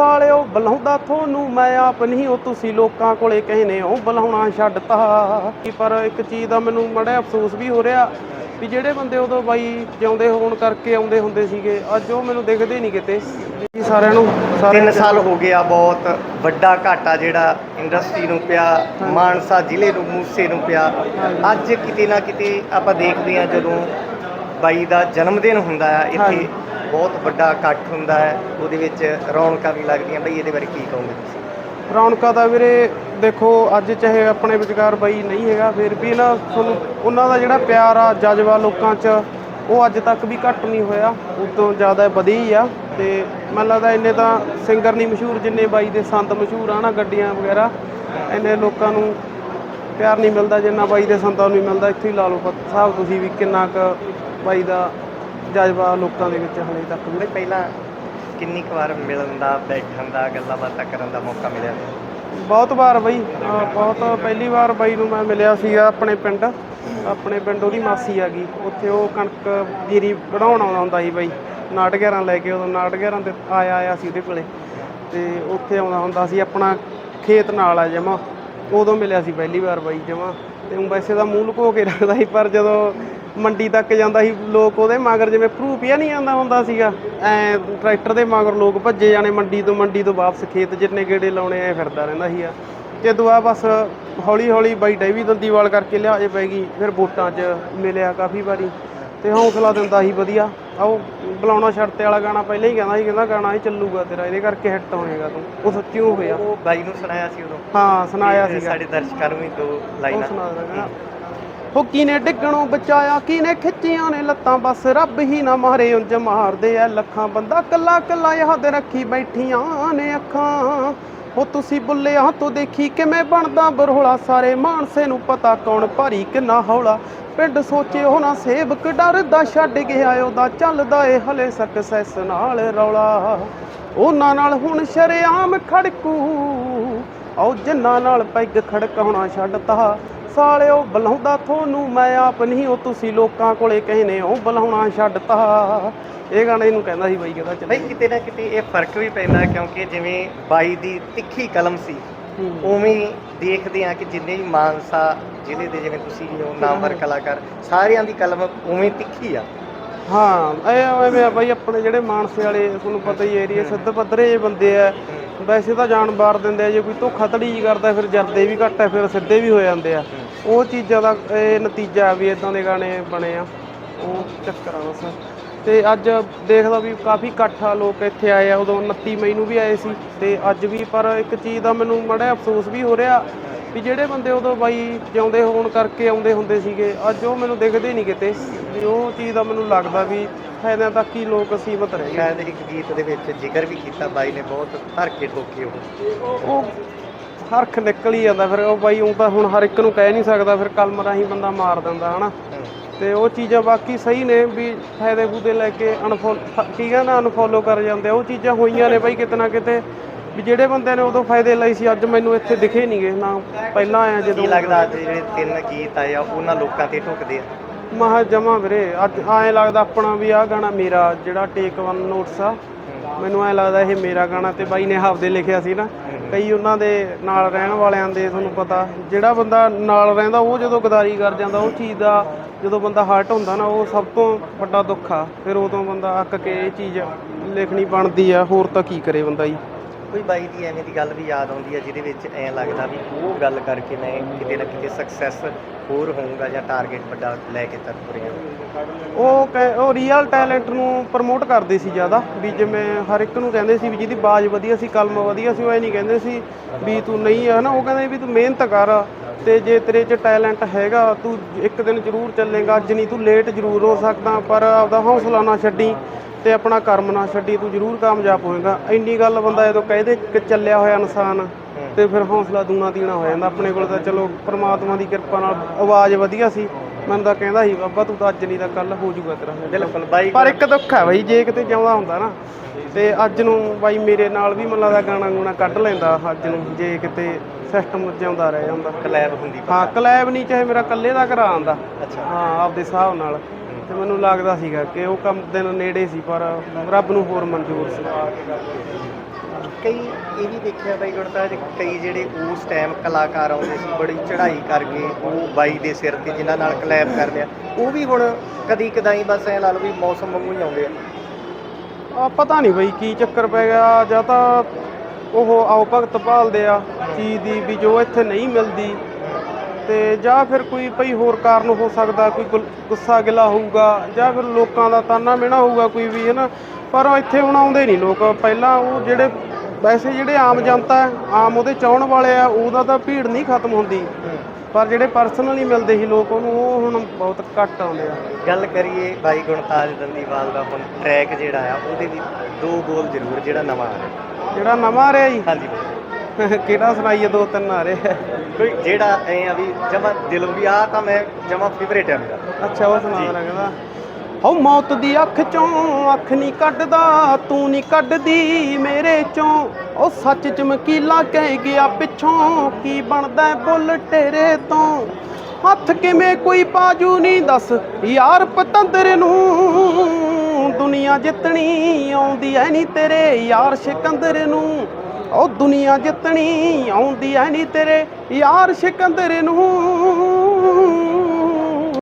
ਸਾਲਿਓ ਬੁਲਾਉਂਦਾ ਤੁਹਾਨੂੰ ਮੈਂ ਆਪ ਨਹੀਂ ਉਹ ਤੁਸੀਂ ਲੋਕਾਂ ਕੋਲੇ ਕਹਿੰਦੇ ਹੋ ਬੁਲਾਉਣਾ ਛੱਡਤਾ ਕੀ ਪਰ ਇੱਕ ਚੀਜ਼ ਦਾ ਮੈਨੂੰ ਮੜਾ ਅਫਸੋਸ ਵੀ ਹੋ ਰਿਹਾ ਵੀ ਜਿਹੜੇ ਬੰਦੇ ਉਦੋਂ ਬਾਈ ਜਿਉਂਦੇ ਹੋਣ ਕਰਕੇ ਆਉਂਦੇ ਹੁੰਦੇ ਸੀਗੇ ਅੱਜ ਉਹ ਮੈਨੂੰ ਦਿਖਦੇ ਨਹੀਂ ਕਿਤੇ। ਜੀ ਸਾਰਿਆਂ ਨੂੰ ਸਾਰਿਆਂ 3 ਨੂੰ ਸਾਲ ਹੋ ਗਿਆ ਬਹੁਤ ਵੱਡਾ ਘਾਟਾ ਜਿਹੜਾ ਇੰਡਸਟਰੀ ਨੂੰ ਪਿਆ ਮਾਨਸਾ ਜ਼ਿਲ੍ਹੇ ਨੂੰ ਮੂਸੇ ਨੂੰ ਪਿਆ। ਅੱਜ ਕਿਤੇ ਨਾ ਕਿਤੇ ਆਪਾਂ ਦੇਖਦੇ ਹਾਂ ਜਦੋਂ ਬਾਈ ਦਾ ਜਨਮ ਦਿਨ ਹੁੰਦਾ ਆ ਇੱਥੇ। ਬਹੁਤ ਵੱਡਾ ਇਕੱਠ ਹੁੰਦਾ ਹੈ, ਉਹਦੇ ਵਿੱਚ ਰੌਣਕਾਂ ਵੀ ਲੱਗਦੀਆਂ। ਬਈ ਇਹਦੇ ਬਾਰੇ ਕੀ ਕਹੋਗੇ ਤੁਸੀਂ? ਰੌਣਕਾਂ ਦਾ ਵੀਰੇ, ਦੇਖੋ, ਅੱਜ ਚਾਹੇ ਆਪਣੇ ਵਿਚਕਾਰ ਬਾਈ ਨਹੀਂ ਹੈਗਾ, ਫਿਰ ਵੀ ਨਾ ਤੁਹਾਨੂੰ, ਉਹਨਾਂ ਦਾ ਜਿਹੜਾ ਪਿਆਰ ਆ, ਜਜ਼ਬਾ ਲੋਕਾਂ 'ਚ, ਉਹ ਅੱਜ ਤੱਕ ਵੀ ਘੱਟ ਨਹੀਂ ਹੋਇਆ। ਉਦੋਂ ਜ਼ਿਆਦਾ ਵਧੀ ਹੀ ਆ। ਤੇ ਮੈਨੂੰ ਲੱਗਦਾ ਇੰਨੇ ਤਾਂ ਸਿੰਗਰ ਨਹੀਂ ਮਸ਼ਹੂਰ, ਜਿੰਨੇ ਬਾਈ ਦੇ ਸੰਤ ਮਸ਼ਹੂਰ ਆ ਨਾ, ਗੱਡੀਆਂ ਵਗੈਰਾ, ਇੰਨੇ ਲੋਕਾਂ ਨੂੰ ਪਿਆਰ ਨਹੀਂ ਮਿਲਦਾ, ਜਿੰਨਾ ਬਾਈ ਦੇ ਸੰਤਾਂ ਨੂੰ ਨਹੀਂ ਮਿਲਦਾ। ਇੱਥੇ ਹੀ ਲਾ ਲਓ ਸਾਹਿਬ ਤੁਸੀਂ ਵੀ ਕਿੰਨਾ ਕੁ ਬਾਈ ਦਾ ਜਜ਼ਬਾ ਲੋਕਾਂ ਦੇ ਵਿੱਚ ਹਲੇ ਤੱਕ ਵੀ ਬਈ ਪਹਿਲਾਂ ਕਿੰਨੀ ਕੁ ਵਾਰ ਮਿਲਣ ਦਾ ਬੈਠਣ ਦਾ ਗੱਲਾਂ ਬਾਤਾਂ ਕਰਨ ਦਾ ਮੌਕਾ ਮਿਲਿਆ? ਬਹੁਤ ਵਾਰ ਬਈ ਅਹ ਬਹੁਤ ਪਹਿਲੀ ਵਾਰ ਬਾਈ ਨੂੰ ਮੈਂ ਮਿਲਿਆ ਸੀਗਾ ਆਪਣੇ ਪਿੰਡ। ਆਪਣੇ ਪਿੰਡ ਉਹਦੀ ਮਾਸੀ ਆ ਗਈ। ਉੱਥੇ ਉਹ ਕਣਕ ਜੀਰੀ ਕਢਾਉਣ ਆਉਂਦਾ ਹੁੰਦਾ ਸੀ ਬਾਈ। ਨਾਟਗਿਆਰਾਂ ਲੈ ਕੇ ਉਦੋਂ ਨਾਟਗਿਆਰਾਂ ਤੇ ਆਇਆ ਆਇਆ ਸੀ ਉਹਦੇ ਕੋਲੇ। ਤੇ ਉੱਥੇ ਆਉਂਦਾ ਹੁੰਦਾ ਸੀ ਆਪਣਾ ਖੇਤ ਨਾਲ ਆ ਜਮਾ। ਉਦੋਂ ਮਿਲਿਆ ਸੀ ਪਹਿਲੀ ਵਾਰ ਬਾਈ ਜਮਾ, ਤੇ ਊਂ ਵੈਸੇ ਤਾਂ ਮੂੰਹ ਲੁਕੋ ਕੇ ਰੱਖਦਾ ਸੀ, ਪਰ ਜਦੋਂ ਮੰਡੀ ਤੱਕ ਜਾਂਦਾ ਸੀ, ਲੋਕ ਉਹਦੇ ਮਗਰ ਜਿਵੇਂ ਪ੍ਰੂਫਿਆ ਨਹੀਂ ਆਉਂਦਾ ਹੁੰਦਾ ਸੀਗਾ। ਐ ਟਰੈਕਟਰ ਦੇ ਮਗਰ ਲੋਕ ਭੱਜੇ ਜਾਣੇ ਮੰਡੀ ਤੋਂ ਮੰਡੀ ਤੋਂ ਵਾਪਸ ਖੇਤ ਜਿੰਨੇ ਗੇੜੇ ਲਾਉਣੇ, ਐ ਫਿਰਦਾ ਰਹਿੰਦਾ ਸੀਗਾ। ਤੇ ਦੁਆ ਬਸ ਹੌਲੀ ਹੌਲੀ ਬਾਈ ਡੈਵੀ ਦੰਦੀਵਾਲ ਕਰਕੇ ਲਿਆਜੇ ਪੈ ਗਈ, ਫਿਰ ਵੋਟਾਂ 'ਚ ਮਿਲਿਆ ਕਾਫੀ ਵਾਰੀ। ਤੇ ਹੌਸਲਾ ਦਿੰਦਾ ਸੀ ਵਧੀਆ। ਆਓ ਬੁਲਾਉਣਾ ਛੱਡਤੇ ਵਾਲਾ ਗਾਣਾ ਪਹਿਲਾਂ ਹੀ ਕਹਿੰਦਾ ਸੀ ਕਹਿੰਦਾ ਗਾਣਾ ਹੀ ਚੱਲੂਗਾ ਤੇਰਾ ਇਹਦੇ ਕਰਕੇ ਹਿੱਟ ਹੋਏਗਾ ਤੂੰ। ਉਹ ਸੱਚੀ ਉਹ ਹੋਇਆ। ਉਹ ਬਾਈ ਨੂੰ ਸੁਣਾਇਆ ਸੀ ਉਦੋਂ। ਹਾਂ ਸੁਣਾਇਆ ਤੇ ਸੀਗਾ। ਸਾਡੇ ਦਰਸ਼ਕਾਂ ਨੂੰ ਵੀ ਦੋ ਉਹ ਲਾਈਨਾਂ ਸੁਣਾ ਦੇਣਾ ਹੋ ਕਿਨੇ ਡਿੱਗਣੋਂ ਬਚਾਇਆ ਕਿਨੇ ਖਿੱਚੀਆਂ ਨੇ ਲੱਤਾਂ ਬਸ ਰੱਬ ਹੀ ਨਾ ਮਾਰੇ ਉਂਝ ਮਾਰਦੇ ਐ ਲੱਖਾਂ ਬੰਦਾ। ਕੱਲਾ ਕੱਲਾ ਯਾਦ ਰੱਖੀ ਬੈਠੀਆਂ ਨੇ ਅੱਖਾਂ। ਉਹ ਤੁਸੀਂ ਬੁੱਲਿਆਂ ਤੋਂ ਦੇਖੀ ਕਿਵੇਂ ਬਣਦਾ ਬਰੋਲਾ? ਸਾਰੇ ਮਾਨਸੇ ਨੂੰ ਪਤਾ ਕੌਣ ਭਾਰੀ ਕਿੰਨਾ ਹੌਲਾ। ਪਿੰਡ ਸੋਚੇ ਉਹ ਨਾ ਸੇਵਕ ਡਰਦਾ, ਛੱਡ ਗਿਆ ਉਹਦਾ, ਚੱਲਦਾ ਏ ਹਲੇ ਸਕਸੈਸ ਨਾਲ ਰੌਲਾ। ਉਹਨਾਂ ਨਾਲ ਹੁਣ ਸ਼ਰੇਆਮ ਖੜਕੂ। ਆਓ ਜਿੰਨਾਂ ਨਾਲ ਪੈਗ ਖੜਕਾਉਣਾ ਛੱਡਤਾ। ਸਾਲਿਓ ਬੁਲਾਉਂਦਾ, ਤੁਹਾਨੂੰ ਮੈਂ ਆਪ ਨਹੀਂ, ਉਹ ਤੁਸੀਂ ਲੋਕਾਂ ਕੋਲੇ ਕਹਿੰਦੇ ਹੋ, ਬੁਲਾਉਣਾ ਛੱਡਤਾ। ਇਹ ਗਾਣੇ ਇਹਨੂੰ ਕਹਿੰਦਾ ਸੀ ਬਾਈ ਕਹਿੰਦਾ ਬਈ ਚੱਲ। ਕਿਤੇ ਨਾ ਕਿਤੇ ਇਹ ਫ਼ਰਕ ਵੀ ਪੈਂਦਾ ਕਿਉਂਕਿ ਜਿਵੇਂ ਬਾਈ ਦੀ ਤਿੱਖੀ ਕਲਮ ਸੀ ਉਵੇਂ ਹੀ ਦੇਖਦੇ ਆ ਕਿ ਜਿੰਨੇ ਵੀ ਮਾਨਸਾ ਜ਼ਿਲ੍ਹੇ ਦੇ ਜਿਵੇਂ ਤੁਸੀਂ ਹੋ ਨਾਮਵਰ ਕਲਾਕਾਰ ਸਾਰਿਆਂ ਦੀ ਕਲਮ ਉਵੇਂ ਤਿੱਖੀ ਆ। ਹਾਂ ਇਹ ਐਵੇਂ ਬਾਈ ਆਪਣੇ ਜਿਹੜੇ ਮਾਨਸੇ ਵਾਲੇ ਤੁਹਾਨੂੰ ਪਤਾ ਹੀ ਏਰੀਆ ਸਿੱਧ ਪੱਧਰੇ ਜਿਹੇ ਬੰਦੇ ਆ। ਵੈਸੇ ਤਾਂ ਜਾਨ ਬਾਰ ਦਿੰਦੇ ਆ ਜੇ ਕੋਈ ਧੋਖਾਧੜੀ ਜਿਹੀ ਕਰਦਾ ਫਿਰ ਜਰਦੇ ਵੀ ਘੱਟ ਆ ਫਿਰ ਸਿੱਧੇ ਵੀ ਹੋ ਜਾਂਦੇ ਆ। ਉਹ ਚੀਜ਼ਾਂ ਦਾ ਇਹ ਨਤੀਜਾ ਵੀ ਇਦਾਂ ਦੇ ਗਾਣੇ ਬਣੇ ਆ। ਉਹ ਚੱਕਰ ਆ ਬਸ। ਤੇ ਅੱਜ ਦੇਖਦਾ ਵੀ ਕਾਫੀ ਇਕੱਠ ਲੋਕ ਇੱਥੇ ਆਏ ਆ ਉਦੋਂ 29 ਮਈ ਨੂੰ ਵੀ ਆਏ ਸੀ ਤੇ ਅੱਜ ਵੀ ਪਰ ਇੱਕ ਚੀਜ਼ ਦਾ ਮੈਨੂੰ ਮੜਾ ਅਫਸੋਸ ਵੀ ਹੋ ਰਿਹਾ ਵੀ ਜਿਹੜੇ ਬੰਦੇ ਉਦੋਂ ਬਾਈ ਜਿਉਂਦੇ ਹੋਣ ਕਰਕੇ ਆਉਂਦੇ ਹੁੰਦੇ ਸੀਗੇ ਅੱਜ ਉਹ ਮੈਨੂੰ ਦਿਖਦੇ ਨਹੀਂ ਕਿਤੇ। ਵੀ ਉਹ ਚੀਜ਼ ਦਾ ਮੈਨੂੰ ਲੱਗਦਾ ਵੀ ਫਾਇਦਿਆਂ ਤੱਕ ਹੀ ਲੋਕ ਸੀਮਤ ਰਹਿ। ਗਏ ਸ਼ਾਇਦ ਇੱਕ ਗੀਤ ਦੇ ਵਿੱਚ ਜ਼ਿਕਰ ਵੀ ਕੀਤਾ ਬਾਈ ਨੇ ਬਹੁਤ ਧਰ ਕੇ ਠੋਕੇ ਉਹ। ਉਹ ਹਰਖ ਨਿਕਲ ਹੀ ਜਾਂਦਾ ਫਿਰ ਉਹ ਬਾਈ ਉਹ ਤਾਂ ਹੁਣ ਹਰ ਇੱਕ ਨੂੰ ਕਹਿ ਨਹੀਂ ਸਕਦਾ ਫਿਰ ਕਲਮ ਰਾਹੀਂ ਬੰਦਾ ਮਾਰ ਦਿੰਦਾ ਹਨਾ? ਤੇ ਉਹ ਚੀਜ਼ਾਂ ਬਾਕੀ ਸਹੀ ਨੇ ਵੀ ਫਾਇਦੇ ਫੂਦੇ ਲੈ ਕੇ ਅਨਫੋਲੋ ਕੀ ਕਹਿੰਦਾ ਅਨਫੋਲੋ ਕਰ ਜਾਂਦੇ ਆ। ਉਹ ਚੀਜ਼ਾਂ ਹੋਈਆਂ ਨੇ ਬਾਈ ਕਿਤੇ ਨਾ ਕਿਤੇ ਵੀ ਜਿਹੜੇ ਬੰਦੇ ਨੇ ਉਦੋਂ ਫਾਇਦੇ ਲਈ ਸੀ ਅੱਜ ਮੈਨੂੰ ਇੱਥੇ ਦਿਖੇ ਨਹੀਂਗੇ ਨਾ ਪਹਿਲਾਂ ਆਇਆ ਜਦੋਂ ਕੀ ਲੱਗਦਾ ਅੱਜ ਜਿਹੜੇ ਤਿੰਨ ਗੀਤ ਆਏ ਆ ਉਹਨਾਂ ਲੋਕਾਂ ਤੇ ਠੁਕਦੇ ਆ? ਮਹਾ ਜਮਾ ਵੀਰੇ ਅੱਜ ਐਂ ਲੱਗਦਾ ਆਪਣਾ ਵੀ ਆਹ ਗਾਣਾ ਮੇਰਾ ਜਿਹੜਾ ਟੇਕ ਵਨ ਨੋਟਸ ਆ। ਮੈਨੂੰ ਐਂ ਲੱਗਦਾ ਇਹ ਮੇਰਾ ਗਾਣਾ ਤੇ ਬਾਈ ਨੇ ਆਪਦੇ ਲਿਖਿਆ ਸੀ ਨਾ। ਕਈ ਉਹਨਾਂ ਦੇ ਨਾਲ ਰਹਿਣ ਵਾਲਿਆਂ ਦੇ ਤੁਹਾਨੂੰ ਪਤਾ, ਜਿਹੜਾ ਬੰਦਾ ਨਾਲ ਰਹਿੰਦਾ, ਉਹ ਜਦੋਂ ਗਦਾਰੀ ਕਰ ਜਾਂਦਾ, ਉਹ ਚੀਜ਼ ਦਾ ਜਦੋਂ ਬੰਦਾ ਹਰਟ ਹੁੰਦਾ ਨਾ, ਉਹ ਸਭ ਤੋਂ ਵੱਡਾ ਦੁੱਖ ਆ। ਫਿਰ ਉਦੋਂ ਬੰਦਾ ਅੱਕ ਕੇ ਇਹ ਚੀਜ਼ ਲਿਖਣੀ ਬਣਦੀ ਆ, ਹੋਰ ਤਾਂ ਕੀ ਕਰੇ ਬੰਦਾ ਜੀ। ਕੋਈ ਬਾਈ ਦੀ ਐਵੇਂ ਦੀ ਗੱਲ ਵੀ ਯਾਦ ਆਉਂਦੀ ਹੈ, ਜਿਹਦੇ ਵਿੱਚ ਐਂ ਲੱਗਦਾ ਵੀ ਉਹ ਗੱਲ ਕਰਕੇ ਮੈਂ ਕਿਤੇ ਨਾ ਕਿਤੇ ਸਕਸੈਸ ਹੋਰ ਹੋਊਗਾ ਜਾਂ ਟਾਰਗੇਟ ਵੱਡਾ ਲੈ ਕੇ ਤਰ ਤੁਰਿਆ ਉਹ ਕਹਿ- ਉਹ ਰੀਅਲ ਟੈਲੈਂਟ ਨੂੰ ਪ੍ਰਮੋਟ ਕਰਦੇ ਸੀ ਜ਼ਿਆਦਾ, ਵੀ ਜਿਵੇਂ ਹਰ ਇੱਕ ਨੂੰ ਕਹਿੰਦੇ ਸੀ ਵੀ ਜਿਹਦੀ ਬਾਜ਼ ਵਧੀਆ ਸੀ, ਕਲਮ ਵਧੀਆ ਸੀ, ਉਹ ਇਹ ਨਹੀਂ ਕਹਿੰਦੇ ਸੀ ਵੀ ਤੂੰ ਨਹੀਂ ਹੈ ਨਾ, ਉਹ ਕਹਿੰਦੇ ਵੀ ਤੂੰ ਮਿਹਨਤ ਕਰ, ਤੇ ਜੇ ਤੇਰੇ 'ਚ ਟੈਲੈਂਟ ਹੈਗਾ, ਤੂੰ ਇੱਕ ਦਿਨ ਜ਼ਰੂਰ ਚੱਲੇਗਾ, ਅੱਜ ਨਹੀਂ ਤੂੰ ਲੇਟ ਜ਼ਰੂਰ ਹੋ ਸਕਦਾ, ਪਰ ਆਪਦਾ ਹੌਸਲਾ ਨਾ ਛੱਡੀ। ਤੇ ਆਪਣਾ ਕਰਮ ਨਾ ਛੱਡੀ ਤੂੰ ਜ਼ਰੂਰ ਕਾਮਯਾਬ ਹੋਏਗਾ। ਇੰਨੀ ਗੱਲ ਬੰਦਾ ਜਦੋਂ ਕਹਦੇ ਕਿ ਚੱਲਿਆ ਹੋਇਆ ਇਨਸਾਨ ਤੇ ਫਿਰ ਹੌਸਲਾ ਦੂਣਾ ਤੀਣਾ ਹੋ ਜਾਂਦਾ। ਆਪਣੇ ਕੋਲ ਤਾਂ ਚਲੋ ਪ੍ਰਮਾਤਮਾ ਦੀ ਕਿਰਪਾ ਨਾਲ ਆਵਾਜ਼ ਵਧੀਆ ਸੀ। ਮੈਨੂੰ ਤਾਂ ਕਹਿੰਦਾ ਸੀ ਬਾਬਾ ਤੂੰ ਤਾਂ ਅੱਜ ਨਹੀਂ ਤਾਂ ਕੱਲ ਹੋ ਜਾਊਗਾ ਤੇਰਾ ਬਿਲਕੁਲ ਬਾਈ ਪਰ ਇੱਕ ਦੁੱਖ ਹੈ ਬਈ ਜੇ ਕਿਤੇ ਜਿਉਂਦਾ ਹੁੰਦਾ ਨਾ ਤੇ ਅੱਜ ਨੂੰ ਬਾਈ ਮੇਰੇ ਨਾਲ ਵੀ ਮੈਨੂੰ ਲੱਗਦਾ ਗਾਣਾ ਗੂਣਾ ਕੱਢ ਲੈਂਦਾ ਅੱਜ ਨੂੰ ਜੇ ਕਿਤੇ ਸਿਸਟਮ ਜਿਉਂਦਾ ਰਹਿ ਜਾਂਦਾ। ਕਲੈਬ ਹੁੰਦੀ ਹਾਂ ਕਲੈਬ ਨਹੀਂ ਚਾਹੇ ਮੇਰਾ ਇਕੱਲੇ ਦਾ ਘਰ ਆਂਦਾ ਅੱਛਾ। ਹਾਂ ਆਪਦੇ ਹਿਸਾਬ ਨਾਲ। ਤੇ ਮੈਨੂੰ ਲੱਗਦਾ ਸੀਗਾ ਕਿ ਉਹ ਕੰਮ ਦਿਨ ਨੇੜੇ ਸੀ ਪਰ ਰੱਬ ਨੂੰ ਹੋਰ ਮਨਜ਼ੂਰ ਸੀ। ਕਈ ਇਹ ਵੀ ਦੇਖਿਆ ਬਾਈ ਗੁਰਤਾਜ ਕਈ ਜਿਹੜੇ ਉਸ ਟਾਈਮ ਕਲਾਕਾਰ ਆਉਂਦੇ ਸੀ ਬੜੀ ਚੜ੍ਹਾਈ ਕਰਕੇ ਉਹ ਬਾਈ ਦੇ ਸਿਰ ਤੇ ਜਿਨ੍ਹਾਂ ਨਾਲ ਕਲੈਬ ਕਰ ਲਿਆ ਉਹ ਵੀ ਹੁਣ ਕਦੀ ਕਦਾਈ ਬਸ ਐ ਲਾ ਲਓ ਵੀ ਮੌਸਮ ਵਾਂਗੂ ਹੀ ਆਉਂਦੇ ਆ। ਆ ਪਤਾ ਨਹੀਂ ਬਈ ਕੀ ਚੱਕਰ ਪੈ ਗਿਆ ਜਾਂ ਤਾਂ ਉਹ ਆਓ ਭਗਤ ਭਾਲਦੇ ਆ ਚੀਜ਼ ਦੀ ਵੀ ਜੋ ਇੱਥੇ ਨਹੀਂ ਮਿਲਦੀ ਤੇ ਜਾਂ ਫਿਰ ਕੋਈ ਭਈ ਹੋਰ ਕਾਰਨ ਹੋ ਸਕਦਾ ਕੋਈ ਗੁਲ- ਗੁੱਸਾ ਗਿਲਾ ਹੋਊਗਾ ਜਾਂ ਫਿਰ ਲੋਕਾਂ ਦਾ ਤਾਨਾ ਮਿਹਣਾ ਹੋਊਗਾ ਕੋਈ ਵੀ ਹੈ ਨਾ ਪਰ ਉਹ ਇੱਥੇ ਹੁਣ ਆਉਂਦੇ ਨਹੀਂ ਲੋਕ। ਪਹਿਲਾਂ ਉਹ ਜਿਹੜੇ ਵੈਸੇ ਜਿਹੜੇ ਆਮ ਜਨਤਾ ਹੈ, ਆਮ ਉਹਦੇ ਚਾਹਣ ਵਾਲੇ ਆ ਉਹਦਾ ਤਾਂ ਭੀੜ ਨਹੀਂ ਖਤਮ ਹੁੰਦੀ। ਪਰ ਜਿਹੜੇ ਪਰਸਨਲੀ ਮਿਲਦੇ ਸੀ ਲੋਕ ਉਹਨੂੰ ਉਹ ਹੁਣ ਬਹੁਤ ਘੱਟ ਆਉਂਦੇ ਆ। ਗੱਲ ਕਰੀਏ ਬਾਈ ਗੁਣਤਾਜ ਦੰਦੀਵਾਲ ਦਾ ਹੁਣ ਟਰੈਕ ਜਿਹੜਾ ਆ ਉਹਦੇ ਵੀ ਦੋ ਬੋਲ ਜ਼ਰੂਰ ਜਿਹੜਾ ਨਵਾਂ ਆ ਰਿਹਾ। ਜਿਹੜਾ ਨਵਾਂ ਆ ਰਿਹਾ ਜੀ? ਹਾਂਜੀ। ਕਿਹੜਾ ਸੁਣਾਈਏ ਦੋ ਤਿੰਨ ਆ ਰਹੇ। ਕੋਈ ਜਿਹੜਾ ਐ ਆ ਵੀ ਜਮਾ ਦਿਲੋਂ ਵੀ ਆ ਤਾਂ ਮੈਂ ਜਮਾ ਫੇਵਰੇਟ ਹੈ ਮੇਰਾ। ਅੱਛਾ ਉਹ ਸੁਣਾ ਦੇਣਾ ਕਹਿੰਦਾ ਹਉ ਮੌਤ ਦੀ ਅੱਖ ਚੋਂ ਅੱਖ ਨਹੀਂ ਕੱਢਦਾ ਤੂੰ ਨਹੀਂ ਕੱਢਦੀ ਮੇਰੇ ਚੋਂ। ਉਹ ਸੱਚ ਚਮਕੀਲਾ ਕਹਿ ਗਿਆ ਪਿੱਛੋਂ ਕੀ ਬਣਦਾ ਹੈ ਬੁੱਲ ਟੇਰੇ ਤੋਂ? ਹੱਥ ਕਿਵੇਂ ਕੋਈ ਬਾਜੂ ਨਹੀਂ ਦੱਸ ਯਾਰ ਪਤੰਦਰ ਨੂੰ ਦੁਨੀਆ ਜਿੱਤਣੀ ਆਉਂਦੀ ਐ ਨਹੀਂ ਤੇਰੇ ਯਾਰ ਸਿਕੰਦਰ ਨੂੰ। ਉਹ ਦੁਨੀਆ ਜਿੱਤਣੀ ਆਉਂਦੀ ਐ ਨਹੀਂ ਤੇਰੇ ਯਾਰ ਸਿਕੰਦਰ ਨੂੰ।